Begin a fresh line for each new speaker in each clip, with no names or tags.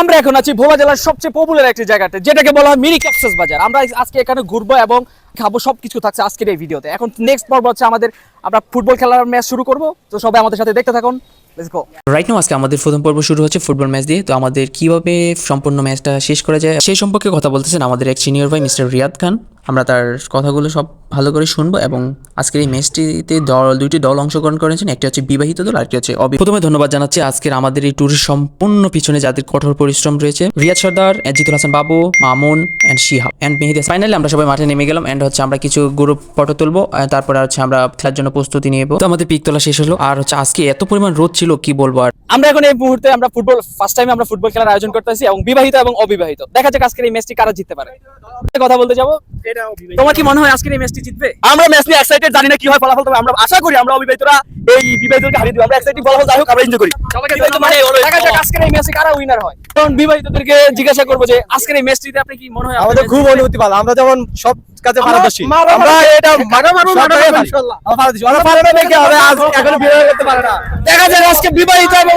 আমরা এখন আছি ভোলা জেলার সবচেয়ে পপুলার একটি জায়গাতে, যেটাকে বলা হয় মিনি কক্সেস বাজার। আমরা আজকে এখানে ঘুরবো এবং খাব, সবকিছু থাকছে আজকের এই ভিডিওতে। এখন নেক্সট পর্ব হচ্ছে আমাদের আমরা ফুটবল খেলার ম্যাচ শুরু করব। তো সবাই আমাদের সাথে দেখতে থাকুন।
রাইট নাও আজকে আমাদের প্রথম পর্ব শুরু হচ্ছে ফুটবল ম্যাচ দিয়ে। তো আমাদের কীভাবে সম্পূর্ণ ম্যাচটা শেষ করা যায়, সেই সম্পর্কে কথা বলতেছেন আমাদের এক সিনিয়র ভাই মিস্টার রিয়াদ খান। আমরা তার কথাগুলো সব ভালো করে শুনব এবং আজকের এই ম্যাচটিতে দল, দুইটি দল অংশগ্রহণ করেছেন। একটি হচ্ছে বিবাহিত দল, আরেকটি হচ্ছে অবি প্রথমে ধন্যবাদ জানাচ্ছি আজকের আমাদের এই ট্যুরের সম্পূর্ণ পিছনে যাদের কঠোর পরিশ্রম রয়েছে। Riyad Sardar Jitul Hasan Babu, Mamun and Shihab and Mehedi finally আমরা সবাই মাঠে নেমে গেলাম অ্যান্ড হচ্ছে আমরা কিছু গ্রুপ ফটো তুলবো। তারপরে হচ্ছে আমরা খেলার জন্য প্রস্তুতি নিয়ে তো আমাদের পিক তোলা শেষ হলো। আর হচ্ছে আজকে এত পরিমাণ রোদ ছিল কি বলব আর?
আমরা এখন এই মুহূর্তে আমরা ফুটবল ফার্স্ট টাইম আমরা ফুটবল খেলার আয়োজন করতেছি এবং বিবাহিত এবং অবিবাহিত। দেখা যাক আজকের এই ম্যাচটি কারা জিততে পারে। কথা বলতে যাব। তোমার কি মনে হয় আজকের এই ম্যাচটি জিতবে?
আমরা ম্যাচ নিয়ে এক্সাইটেড জানি না কি হয় ফলাফল তবে আমরা আশা করি আমরা অবিবাহিতরা এই বিবাহিতকে হারিয়ে দিব। আমরা এক্সাইটেড ফলাফল যাই হোক আমরা এনজয় করি। মানে
দেখা যাক আজকের এই ম্যাচে কারা উইনার হয়। কারণ বিবাহিতদেরকে জিজ্ঞাসা করব যে আজকের এই ম্যাচটিতে আপনি কি মনে হয়
আমাদের খুব অনুভূতি ভালো। আমরা যেমন সব কাজে পারদর্শী।
মারা-
আমরা এটা
মারা মারুন,
সব
মারা
জায়গায়
মারুন,
পারি।
ইনশাআল্লাহ।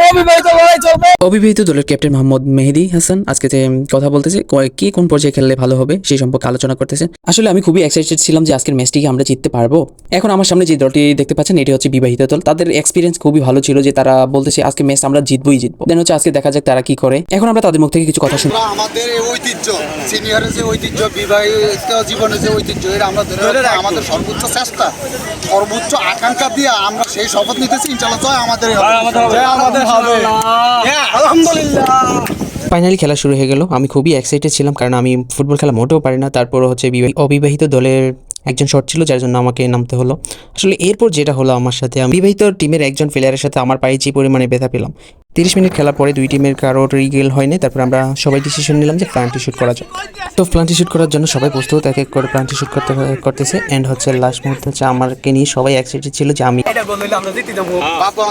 অবিবাহিত লড়াই চলবে।
অবিবাহিত দলের ক্যাপ্টেন মোহাম্মদ মেহেদি হাসান আজকে কথা বলতেছে ক- কে কোন পর্যায়ে খেললে ভালো হবে সেই সম্পর্কে আলোচনা করতেছে। আসলে আমি খুবই এক্সাইটেড ছিলাম যে আজকের ম্যাচটিকে আমরা জিততে পারব। এখন আমার সামনে যে দলটি দেখতে পাচ্ছেন এটি হচ্ছে বিবাহিত দল। তাদের এক্সপিরিয়েন্স খুবই ভালো ছিল যে তারা বলতেছে আজকে ম্যাচ আমরা জিতবই জিতবো। দেন হচ্ছে আজকে দেখা যাক তারা কি করে। এখন আমরা তাদের মুখ থেকে কিছু কথা শুনব
আমাদের ঐতিহ্য সিনিয়রের যে ঐতিহ্য বিবাহিত জীবনের যে ঐতিহ্য এটা আমরা ধরে আমাদের সর্বোচ্চ চেষ্টা। সর্বোচ্চ আকাঙ্ক্ষা দিয়ে আমরা সেই শপথ নিতেছি ইনশাল্লাহ জয় আমাদের
জয় আমাদের হবে।
আলহামদুলিল্লাহ।
ফাইনালি খেলা শুরু হয়ে গেল। আমি খুবই এক্সাইটেড ছিলাম কারণ আমি ফুটবল খেলা মোটেও পারি না। তারপর হচ্ছে বিবাহ- অবিবাহিত দলের একজন শট ছিল যার জন্য আমাকে নামতে হলো। আসলে এরপর যেটা হলো আমার সাথে আমি বিবাহিত টিমের একজন প্লেয়ারের সাথে আমার পায়ে যে পরিমাণে ব্যথা পেলাম তিরিশ মিনিট খেলার পরে দুই টিমের কারোর রিগেল হয়নি তারপর আমরা সবাই ডিসিশন নিলাম যে প্লান্টি শুট করা যায় তো প্লান্টি শুট করার জন্য সবাই প্রস্তুত এক এক করে প্লান্টি শুট করতে করতেছে। এন্ড হচ্ছে লাস্ট মুহূর্তে হচ্ছে আমাকে নিয়ে সবাই এক্সাইটেড ছিল যে আমি
বাবু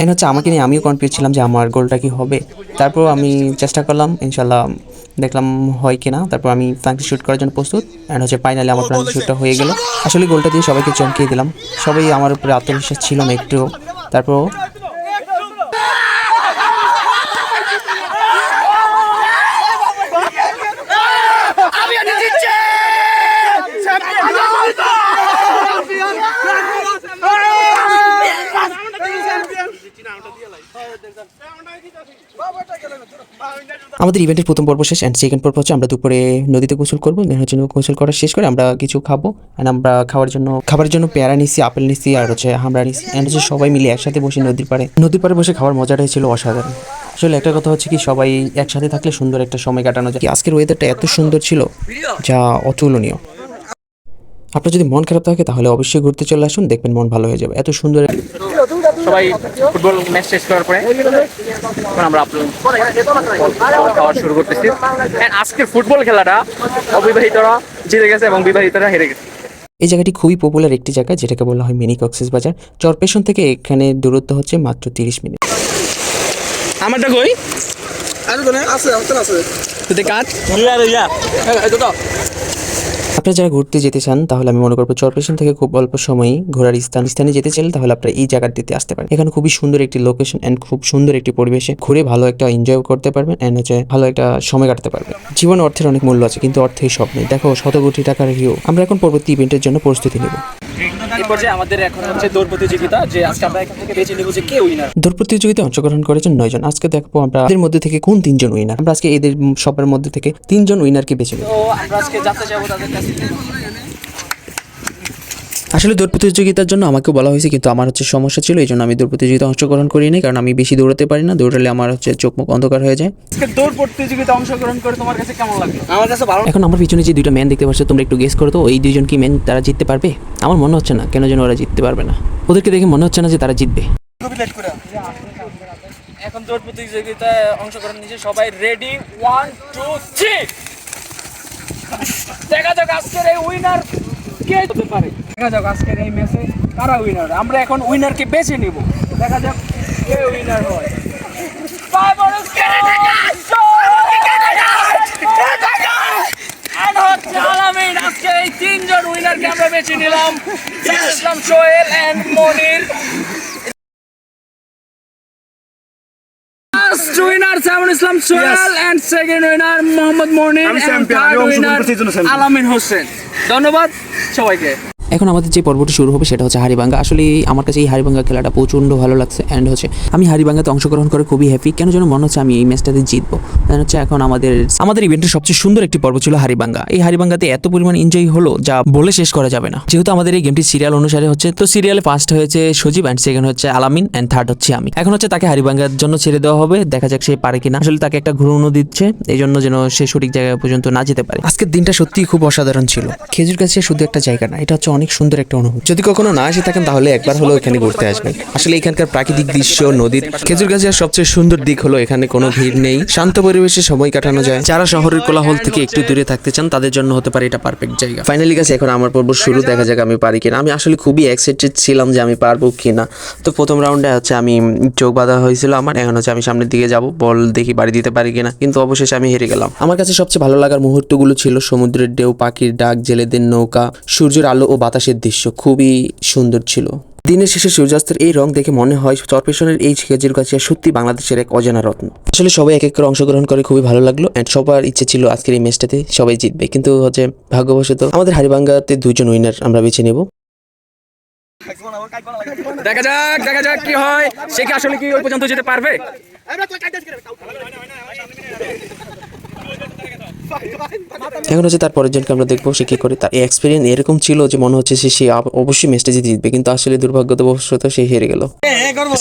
এন্ড হচ্ছে আমাকে নিয়ে আমিও কনফিউজ ছিলাম যে আমার গোলটা কি হবে। তারপর আমি চেষ্টা করলাম ইনশাল্লাহ দেখলাম হয় কি না তারপর আমি ফ্লাঙ্কি শুট করার জন্য প্রস্তুত। অ্যান্ড হচ্ছে ফাইনালি আমার ফ্লাঙ্কি শুটটা হয়ে গেল। আসলে গোলটা দিয়ে সবাইকে চমকিয়ে দিলাম। সবাই আমার উপরে আত্মবিশ্বাস ছিল না একটুও। তারপর আমাদের ইভেন্টের প্রথম পর্ব শেষ অ্যান্ড সেকেন্ড পর্ব হচ্ছে আমরা দুপুরে নদীতে গোসল করব দেন হচ্ছে গোসল করা শেষ করে আমরা কিছু খাব অ্যান্ড আমরা খাওয়ার জন্য, খাবারের জন্য পেয়ারা নিছি, আপেল নিছি আর হচ্ছে হামড়া নিছি অ্যান্ড হচ্ছে সবাই মিলে একসাথে বসে নদীর পাড়ে। নদীর পাড়ে বসে খাওয়ার মজাটাই ছিল অসাধারণ। আসলে একটা কথা হচ্ছে কি, সবাই একসাথে থাকলে সুন্দর একটা সময় কাটানো যায়। আজকের ওয়েদারটা এত সুন্দর ছিল যা অতুলনীয়। আপনার যদি মন খারাপ থাকে তাহলে অবশ্যই ঘুরতে চলে আসুন, দেখবেন মন ভালো হয়ে যাবে। এত সুন্দর
সবাই ফুটবল ম্যাচ শেষ করার পরে এখন আমরা খাওয়া শুরু করতেছি। আজকের ফুটবল খেলাটা অবিবাহিতরা জিতে গেছে এবং বিবাহিতরা হেরে গেছে।
এই জায়গাটি খুবই পপুলার একটি জায়গা যেটাকে বলা হয় মিনি কক্সেস বাজার। চরপেশন থেকে এখানে দূরত্ব হচ্ছে মাত্র তিরিশ মিনিট।
আমারটা কই?
আছে আছে আছে।
তুই কাজ?
আপনারা যারা ঘুরতে যেতে চান তাহলে আমি মনে করব চরপেশন থেকে খুব অল্প সময়ই ঘোরার স্থান স্থানে যেতে চাইলে তাহলে আপনারা এই জায়গার জায়গাটিতে আসতে পারেন। এখানে খুবই সুন্দর একটি লোকেশন অ্যান্ড খুব সুন্দর একটি পরিবেশে ঘুরে ভালো একটা এনজয় করতে পারবেন অ্যান্ড হচ্ছে ভালো একটা সময় কাটাতে পারবেন। জীবনে অর্থের অনেক মূল্য আছে কিন্তু অর্থেই সব নেই। দেখো শত কোটি টাকার হিও আমরা এখন পরবর্তী ইভেন্টের জন্য প্রস্তুতি নেব।
আমাদের এখন হচ্ছে দৌড় প্রতিযোগিতা যে আজকে আমরা এখান থেকে বেছে নেব যে কে উইনার
দৌড় প্রতিযোগিতায় অংশগ্রহণ করেছেন নয়জন আজকে দেখব আমরা এদের মধ্যে থেকে কোন তিনজন উইনার আমরা আজকে এদের সবার মধ্যে থেকে তিনজন উইনারকে বেছে নেব।
আমরা আজকে জানতে যাব তাদের কাছে
আসলে দৌড় প্রতিযোগিতার জন্য আমাকে বলা হয়েছে কিন্তু আমার হচ্ছে সমস্যা ছিল এই জন্য আমি দৌড় প্রতিযোগিতা অংশগ্রহণ করিনি কারণ আমি বেশি দৌড়াতে পারি না দৌড়ালে আমার হচ্ছে চোখ মুখ অন্ধকার হয়ে যায়।
দৌড় প্রতিযোগিতা অংশগ্রহণ করে তোমার কাছে কেমন লাগল
আমার কাছে ভালো
এখন আমার পিছনে যে দুইটা ম্যান দেখতে পাচ্ছ তোমরা একটু গেস করো তো এই দুইজন কি ম্যান তারা জিততে পারবে? আমার মনে হচ্ছে না কেন যেন ওরা জিততে পারবে না। ওদেরকে দেখে মনে হচ্ছে না যে তারা জিতবে।
এখন দৌড় প্রতিযোগিতায় অংশগ্রহণ নিচ্ছে সবাই রেডি ওয়ান টু থ্রি দেখা যাক আজকের এই উইনার কে হতে পারে। দেখা যাক আজকের এই ম্যাচে কারা উইনার আমরা এখন উইনারকে বেছে নিব। দেখা যাক কে উইনার হয়। আজকে এই তিনজন উইনারকে আমরা বেছে নিলাম। Sohel and Monir. Aslam Sohel and second winner Mohammad Monir and third winner Alamin Hossain. ধন্যবাদ সবাইকে।
এখন আমাদের যে পর্বটি শুরু হবে সেটা হচ্ছে হারিবাঙ্গা আসলে আমার কাছে এই হারিবাঙ্গা খেলাটা প্রচণ্ড ভালো লাগছে। অ্যান্ড হচ্ছে, আমি হারিবাঙ্গাতে অংশগ্রহণ করে খুবই হ্যাপি কেন যেন মনে হচ্ছে আমি এই ম্যাচটাতে জিতবো। দেন হচ্ছে এখন আমাদের আমাদের ইভেন্টের সবচেয়ে সুন্দর একটি পর্ব ছিল হারিবাঙ্গা এই হারিবাঙ্গাতে এত পরিমাণ এনজয় হলো যা বলে শেষ করা যাবে না। যেহেতু আমাদের এই গেমটি সিরিয়াল অনুসারে হচ্ছে, তো সিরিয়ালে ফার্স্ট হয়েছে সজীব অ্যান্ড সেকেন্ড হচ্ছে আলামিন অ্যান্ড থার্ড হচ্ছে আমি। এখন হচ্ছে তাকে হারিবাঙ্গার জন্য ছেড়ে দেওয়া হবে। দেখা যাক সে পারে কিনা। আসলে তাকে একটা ঘুরনো দিচ্ছে এই জন্য যেন সে সঠিক জায়গা পর্যন্ত না যেতে পারে। আজকের দিনটা সত্যিই খুব অসাধারণ ছিল। খেজুর গাছে শুধু একটা জায়গা না, এটা হচ্ছে অনেক সুন্দর একটা অনুভূতি। যদি কখনো না এসে থাকেন, তাহলে একবার হলো এখানে ঘুরতে আসবেন। আসলে এখানকার প্রাকৃতিক দৃশ্য নদীর খেজুর গাছের সবচেয়ে সুন্দর দিক হলো এখানে কোনো ভিড় নেই। শান্ত পরিবেশে সময় কাটানো যায়। যারা শহরের কোলাহল থেকে একটু দূরে থাকতে চান, তাদের জন্য হতে পারে এটা পারফেক্ট জায়গা। ফাইনালি গাছে এখন আমার পর্ব শুরু। দেখা যাক আমি পারি কিনা। আমি আসলে খুবই এক্সাইটেড ছিলাম যে আমি পারব কিনা। তো প্রথম রাউন্ডে হচ্ছে আমি চোখ বাঁধা হয়েছিল আমার। এখন হচ্ছে আমি সামনের দিকে যাব, বল দেখি বাড়ি দিতে পারি কিনা। কিন্তু অবশেষে আমি হেরে গেলাম। আমার কাছে সবচেয়ে ভালো লাগার মুহূর্তগুলো ছিল সমুদ্রের ঢেউ, পাখির ডাক, জেলেদের নৌকা, সূর্যের আলো ও বাতাসের দৃশ্য খুবই সুন্দর ছিল। দিনের শেষে সূর্যাস্তের এই রং দেখে মনে হয় চরপেশনের এই খেজুর গাছিয়া সত্যি বাংলাদেশের এক অজানা রত্ন। আসলে সবাই এক এক করে অংশগ্রহণ করে খুবই ভালো লাগল অ্যান্ড সবার ইচ্ছে ছিল আজকের এই ম্যাচটাতে সবাই জিতবে। কিন্তু হচ্ছে ভাগ্যবশত আমাদের হারিবাঙ্গাতে দুজন উইনার আমরা বেছে নেব।
দেখা যাক দেখা যাক কি হয়। সে কি আসলে কি ওই পর্যন্ত যেতে পারবে?
এখন হচ্ছে তার পরের জনকে আমরা দেখব সে কি করে তার এক্সপিরিয়েন্স এরকম ছিল যে মনে হচ্ছে সে সে অবশ্যই ম্যাচটা জিতে জিতবে কিন্তু আসলে দুর্ভাগ্যবশত সে হেরে গেল।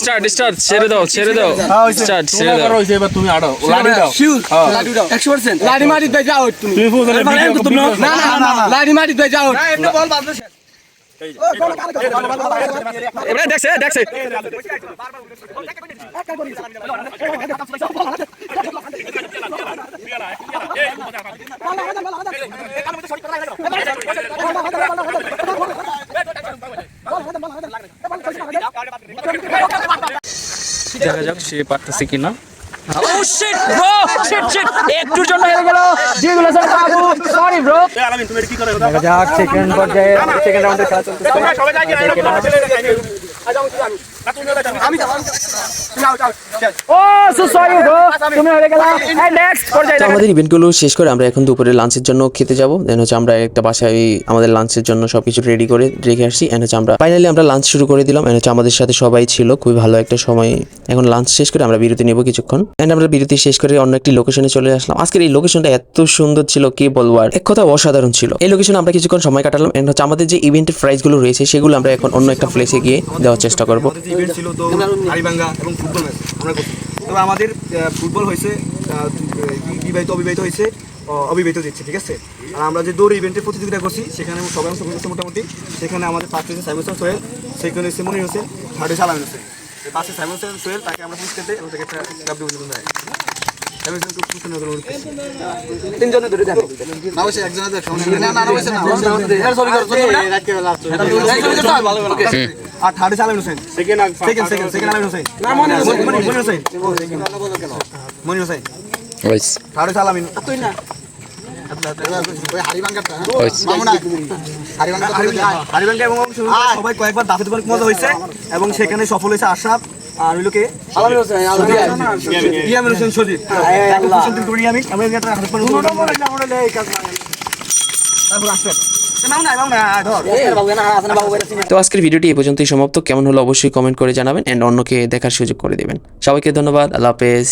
স্টার্ট স্টার্ট ছেড়ে দাও ছেড়ে দাও। স্টার্ট ছেড়ে দাও।
এবার তুমি আড়ো লাডি দাও।
লাডি মারি দাও যাও তুমি।
তুমি
না না না লাডি মারি দাও যাও।
এবারে দেখছে দেখছে দেখা যাক সে পারতেছে কিনা Oh shit, bro! Shit, shit! একটুর জন্য হেরে গেল জিগুলো স্যার বাবু
দেখা যাক সেকেন্ড পর্যায়ে সেকেন্ড রাউন্ডে খেলা চলছে
আমাদের ইভেন্টগুলো শেষ করে আমরা এখন দুপুরে লাঞ্চের জন্য খেতে যাব। দেন হচ্ছে আমরা একটা বাসায় আমাদের লাঞ্চের জন্য সবকিছু রেডি করে রেখে আসছি। এন্ড হচ্ছে আমরা ফাইনালি আমরা লাঞ্চ শুরু করে দিলাম। এন্ড হচ্ছে আমাদের সাথে সবাই ছিল। খুবই ভালো একটা সময়। এখন লাঞ্চ শেষ করে আমরা বিরতি নেব কিছুক্ষণ। এন্ড আমরা বিরতি শেষ করে অন্য একটি লোকেশনে চলে আসলাম। আজকের এই লোকেশনটা এত সুন্দর ছিল কি বলব আর। এক কথা অসাধারণ ছিল। এই লোকেশনে আমরা কিছুক্ষণ সময় কাটালাম। এন্ড হচ্ছে আমাদের যে ইভেন্টের প্রাইসগুলো রয়েছে সেগুলো আমরা এখন অন্য একটা প্লেসে গিয়ে দেওয়ার চেষ্টা করব।
ইভেন্ট ছিল তো হাড়িভাঙ্গা এবং ফুটবল ম্যাচ আমরা করছি। তবে আমাদের ফুটবল হয়েছে বিবাহিত অবিবাহিত হয়েছে অবিবাহিত দিচ্ছে ঠিক আছে? আর আমরা যে দৌড় ইভেন্টের প্রতিযোগিতা করছি সেখানে সবাই অংশগ্রহণ করছে মোটামুটি। সেখানে আমাদের ফার্স্ট হয়েছে সাইমন সোহেল সেকেন্ড হয়েছে মনির হোসেন থার্ড হয়েছে আলামিন হোসেন পাশে সাইমন হোসেন সোহেল তাকে আমরা পুরস্কার দিই এবং তাকে একটা কাপ দিয়ে জন্য অনুরোধ করছি।
না বসে একজনের দেখ না না। না বসে না
আর third Hossain. Second second second second Alamin Hossain. Monir Hossain Monir Hossain. Third হয়েছে আলামিন হারিবাঙ্গা এবং সবাই কয়েকবার দাফে অনেক মজা হয়েছে এবং সেখানে সফল হয়েছে আশরাফ আর হইল কে? হোসেন হোসেন। তুই এটা হাতে পানি তারপর আশরাফ
তো আজকের ভিডিওটি এ পর্যন্তই সমাপ্ত। কেমন হলো অবশ্যই কমেন্ট করে জানাবেন অ্যান্ড অন্যকে দেখার সুযোগ করে দেবেন। সবাইকে ধন্যবাদ আল্লাহ হাফেজ।